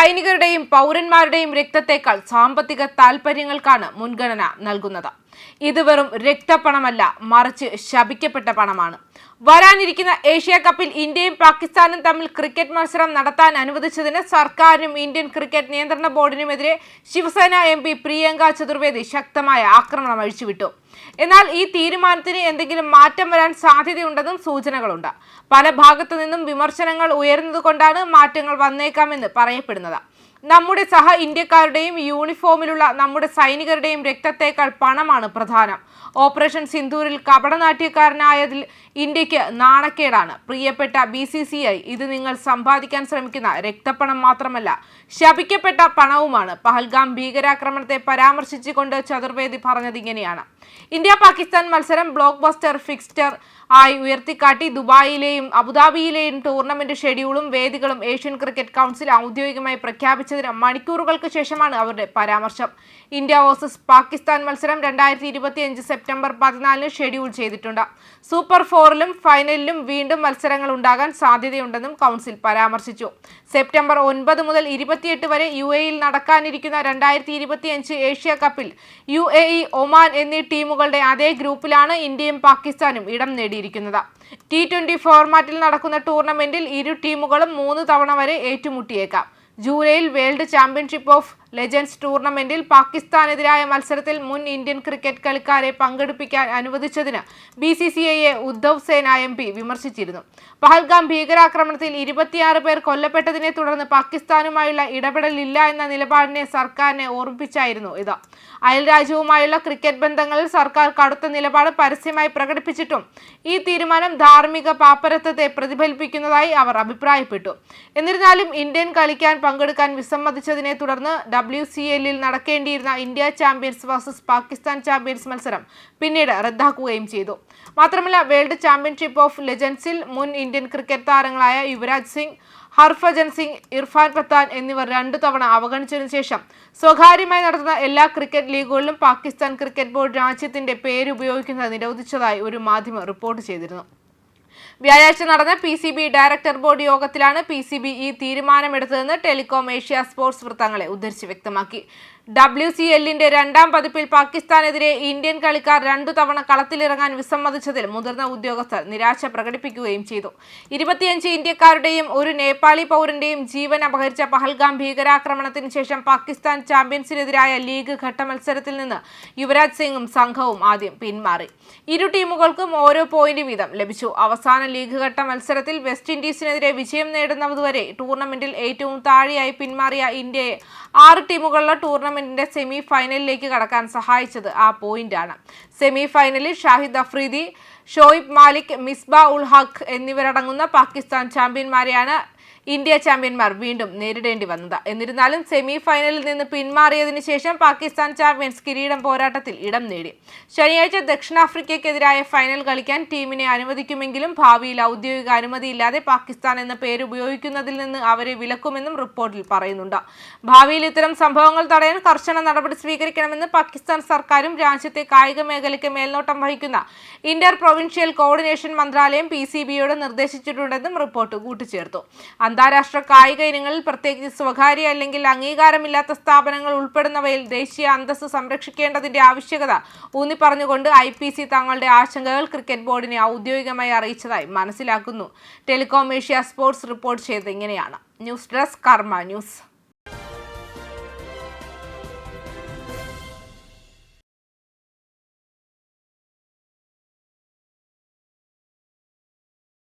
സൈനികരുടെയും പൗരന്മാരുടെയും രക്തത്തേക്കാൾ സാമ്പത്തിക താൽപര്യങ്ങൾക്കാണ് മുൻഗണന നൽകുന്നത്. ഇത് വെറും രക്തപ്പണമല്ല മറിച്ച് ശപിക്കപ്പെട്ട പണമാണ്. വരാനിരിക്കുന്ന ഏഷ്യ കപ്പിൽ ഇന്ത്യയും പാകിസ്ഥാനും തമ്മിൽ ക്രിക്കറ്റ് മത്സരം നടത്താൻ അനുവദിച്ചതിന് സർക്കാരിനും ഇന്ത്യൻ ക്രിക്കറ്റ് നിയന്ത്രണ ബോർഡിനുമെതിരെ ശിവസേന എം പ്രിയങ്ക ചതുർവേദി ശക്തമായ ആക്രമണം അഴിച്ചുവിട്ടു. എന്നാൽ ഈ തീരുമാനത്തിന് എന്തെങ്കിലും മാറ്റം വരാൻ സാധ്യതയുണ്ടെന്നും സൂചനകളുണ്ട്. പല ഭാഗത്തു നിന്നും വിമർശനങ്ങൾ ഉയർന്നതുകൊണ്ടാണ് മാറ്റങ്ങൾ വന്നേക്കാമെന്ന് പറയപ്പെടുന്നത്. നമ്മുടെ സഹ ഇന്ത്യക്കാരുടെയും യൂണിഫോമിലുള്ള നമ്മുടെ സൈനികരുടെയും രക്തത്തേക്കാൾ പണമാണ് പ്രധാനം. ഓപ്പറേഷൻ സിന്ധൂരിൽ കപടനാട്യക്കാരനായതിൽ ഇന്ത്യയ്ക്ക് നാണക്കേടാണ്. പ്രിയപ്പെട്ട ബി സി സി ഐ ഇത് നിങ്ങൾ സമ്പാദിക്കാൻ ശ്രമിക്കുന്ന രക്തപ്പണം മാത്രമല്ല ശപിക്കപ്പെട്ട പണവുമാണ്. പഹൽഗാം ഭീകരാക്രമണത്തെ പരാമർശിച്ചുകൊണ്ട് ചതുർവേദി പറഞ്ഞത് ഇങ്ങനെയാണ്. ഇന്ത്യ പാകിസ്ഥാൻ മത്സരം ബ്ലോക്ക് ബസ്റ്റർ ഫിക്സ്റ്റർ ആയി ഉയർത്തിക്കാട്ടി ദുബായിലെയും അബുദാബിയിലെയും ടൂർണമെന്റ് ഷെഡ്യൂളും വേദികളും ഏഷ്യൻ ക്രിക്കറ്റ് കൗൺസിൽ ഔദ്യോഗികമായി പ്രഖ്യാപിച്ചതിന് മണിക്കൂറുകൾക്ക് ശേഷമാണ് അവരുടെ പരാമർശം. ഇന്ത്യ വേഴ്സസ് പാകിസ്ഥാൻ മത്സരം രണ്ടായിരത്തി ഇരുപത്തിയഞ്ച് സെപ്റ്റംബർ പതിനാലിന് ഷെഡ്യൂൾ ചെയ്തിട്ടുണ്ട്. സൂപ്പർ ഫോറിലും ഫൈനലിലും വീണ്ടും മത്സരങ്ങൾ ഉണ്ടാകാൻ സാധ്യതയുണ്ടെന്നും കൗൺസിൽ പരാമർശിച്ചു. സെപ്റ്റംബർ ഒൻപത് മുതൽ ഇരുപത്തിയെട്ട് വരെ യു എയിൽ നടക്കാനിരിക്കുന്ന രണ്ടായിരത്തി ഇരുപത്തിയഞ്ച് ഏഷ്യ കപ്പിൽ യു എ ഇ ഒമാൻ എന്നീ ടീമുകളുടെ അതേ ഗ്രൂപ്പിലാണ് ഇന്ത്യയും പാകിസ്ഥാനും ഇടം നേടിയിരിക്കുന്നത്. ടി ട്വന്റി ഫോർമാറ്റിൽ നടക്കുന്ന ടൂർണമെന്റിൽ ഇരു ടീമുകളും മൂന്ന് തവണ വരെ ഏറ്റുമുട്ടിയേക്കാം. ജൂലൈയിൽ വേൾഡ് ചാമ്പ്യൻഷിപ്പ് ഓഫ് ലെജൻഡ്സ് ടൂർണമെന്റിൽ പാകിസ്ഥാനെതിരായ മത്സരത്തിൽ മുൻ ഇന്ത്യൻ ക്രിക്കറ്റ് കളിക്കാരെ പങ്കെടുപ്പിക്കാൻ അനുവദിച്ചതിന് ബി സി സി ഐയെ ഉദ്ധവ് സേന എം പി വിമർശിച്ചിരുന്നു. പഹൽഗാം ഭീകരാക്രമണത്തിൽ ഇരുപത്തിയാറ് പേർ കൊല്ലപ്പെട്ടതിനെ തുടർന്ന് പാകിസ്ഥാനുമായുള്ള ഇടപെടലില്ല എന്ന നിലപാടിനെ സർക്കാരിനെ ഓർമ്മിപ്പിച്ചായിരുന്നു ഇത്. അയൽരാജ്യവുമായുള്ള ക്രിക്കറ്റ് ബന്ധങ്ങളിൽ സർക്കാർ കടുത്ത നിലപാട് പരസ്യമായി പ്രകടിപ്പിച്ചിട്ടും ഈ തീരുമാനം ധാർമ്മിക പാപ്പരത്വത്തെ പ്രതിഫലിപ്പിക്കുന്നതായി അവർ അഭിപ്രായപ്പെട്ടു. എന്നിരുന്നാലും ഇന്ത്യൻ കളിക്കാൻ പങ്കെടുക്കാൻ വിസമ്മതിച്ചതിനെ തുടർന്ന് ഡബ്ല്യു സി എല്ലിൽ നടക്കേണ്ടിയിരുന്ന India champions versus Pakistan champions മത്സരം പിന്നീട് റദ്ദാക്കുകയും ചെയ്തു. മാത്രമല്ല വേൾഡ് ചാമ്പ്യൻഷിപ്പ് ഓഫ് ലെജൻസിൽ മുൻ ഇന്ത്യൻ ക്രിക്കറ്റ് താരങ്ങളായ യുവരാജ് സിംഗ് ഹർഫജൻ സിംഗ് ഇർഫാൻ പത്താൻ എന്നിവർ രണ്ടു തവണ അവഗണിച്ചതിനു ശേഷം സ്വകാര്യമായി നടത്തുന്ന എല്ലാ ക്രിക്കറ്റ് ലീഗുകളിലും പാകിസ്ഥാൻ ക്രിക്കറ്റ് ബോർഡ് രാജ്യത്തിന്റെ പേര് ഉപയോഗിക്കുന്നത് നിരോധിച്ചതായി ഒരു മാധ്യമം റിപ്പോർട്ട് ചെയ്തിരുന്നു. വ്യാഴാഴ്ച നടന്ന P C B director board യോഗത്തിലാണ് പി സി ബി ഈ തീരുമാനമെടുത്തതെന്ന് ടെലികോം ഏഷ്യ സ്പോർട്സ് വൃത്തങ്ങളെ ഉദ്ധരിച്ച് വ്യക്തമാക്കി. ഡബ്ല്യു സി എല്ലിന്റെ രണ്ടാം പതിപ്പിൽ പാകിസ്ഥാനെതിരെ ഇന്ത്യൻ കളിക്കാർ രണ്ടു തവണ കളത്തിലിറങ്ങാൻ വിസമ്മതിച്ചതിൽ മുതിർന്ന ഉദ്യോഗസ്ഥർ നിരാശ പ്രകടിപ്പിക്കുകയും ചെയ്തു. ഇരുപത്തിയഞ്ച് ഇന്ത്യക്കാരുടെയും ഒരു നേപ്പാളി പൗരന്റെയും ജീവൻ അപഹരിച്ച പഹൽഗാം ഭീകരാക്രമണത്തിന് ശേഷം പാകിസ്ഥാൻ ചാമ്പ്യൻസിനെതിരായ ലീഗ് ഘട്ട മത്സരത്തിൽ നിന്ന് യുവരാജ് സിംഗും സംഘവും ആദ്യം പിന്മാറി. ഇരു ടീമുകൾക്കും ഓരോ പോയിന്റ് വീതം ലഭിച്ചു. അവസാന ലീഗ് ഘട്ട മത്സരത്തിൽ വെസ്റ്റ് ഇൻഡീസിനെതിരെ വിജയം നേടുന്നതുവരെ ടൂർണമെന്റിൽ ഏറ്റവും താഴെയായി പിന്മാറിയ ഇന്ത്യയെ ആറ് ടീമുകളുള്ള ടൂർണമെന്റിന്റെ സെമി ഫൈനലിലേക്ക് കടക്കാൻ സഹായിച്ചത് ആ പോയിന്റാണ്. സെമി ഫൈനലിൽ ഷാഹിദ് അഫ്രീദി ഷോയിബ് മാലിക് മിസ്ബ ഉൾ ഹഖ് എന്നിവരടങ്ങുന്ന പാകിസ്ഥാൻ ചാമ്പ്യന്മാരെയാണ് ഇന്ത്യ ചാമ്പ്യന്മാർ വീണ്ടും നേരിടേണ്ടി വന്നത്. എന്നിരുന്നാലും സെമി ഫൈനലിൽ നിന്ന് പിന്മാറിയതിനു ശേഷം പാകിസ്ഥാൻ ചാമ്പ്യൻസ് കിരീടം പോരാട്ടത്തിൽ ഇടം നേടി. ശനിയാഴ്ച ദക്ഷിണാഫ്രിക്കയ്ക്കെതിരായ ഫൈനൽ കളിക്കാൻ ടീമിനെ അനുവദിക്കുമെങ്കിലും ഭാവിയിൽ ഔദ്യോഗിക അനുമതിയില്ലാതെ പാകിസ്ഥാൻ എന്ന പേര് ഉപയോഗിക്കുന്നതിൽ നിന്ന് അവരെ വിലക്കുമെന്നും റിപ്പോർട്ടിൽ പറയുന്നുണ്ട്. ഭാവിയിൽ ഇത്തരം സംഭവങ്ങൾ തടയാൻ കർശന നടപടി സ്വീകരിക്കണമെന്ന് പാകിസ്ഥാൻ സർക്കാരും രാജ്യത്തെ കായിക മേഖലയ്ക്ക് മേൽനോട്ടം വഹിക്കുന്ന ഇന്റർ പ്രൊവിൻഷ്യൽ കോർഡിനേഷൻ മന്ത്രാലയം പി സി ബിയോട് നിർദ്ദേശിച്ചിട്ടുണ്ടെന്നും റിപ്പോർട്ട് കൂട്ടിച്ചേർത്തു. അന്താരാഷ്ട്ര കായിക ഇനങ്ങളിൽ പ്രത്യേകിച്ച് സ്വകാര്യ അല്ലെങ്കിൽ അംഗീകാരമില്ലാത്ത സ്ഥാപനങ്ങൾ ഉൾപ്പെടുന്നവയിൽ ദേശീയ അന്തസ്സ് സംരക്ഷിക്കേണ്ടതിന്റെ ആവശ്യകത ഊന്നി പറഞ്ഞുകൊണ്ട് ഐ പി സി തങ്ങളുടെ ആശങ്കകൾ ക്രിക്കറ്റ് ബോർഡിനെ ഔദ്യോഗികമായി അറിയിച്ചതായി മനസ്സിലാക്കുന്നു. ടെലികോം ഏഷ്യ സ്പോർട്സ് റിപ്പോർട്ട് ചെയ്തത് ഇങ്ങനെയാണ്. News desk Karma news.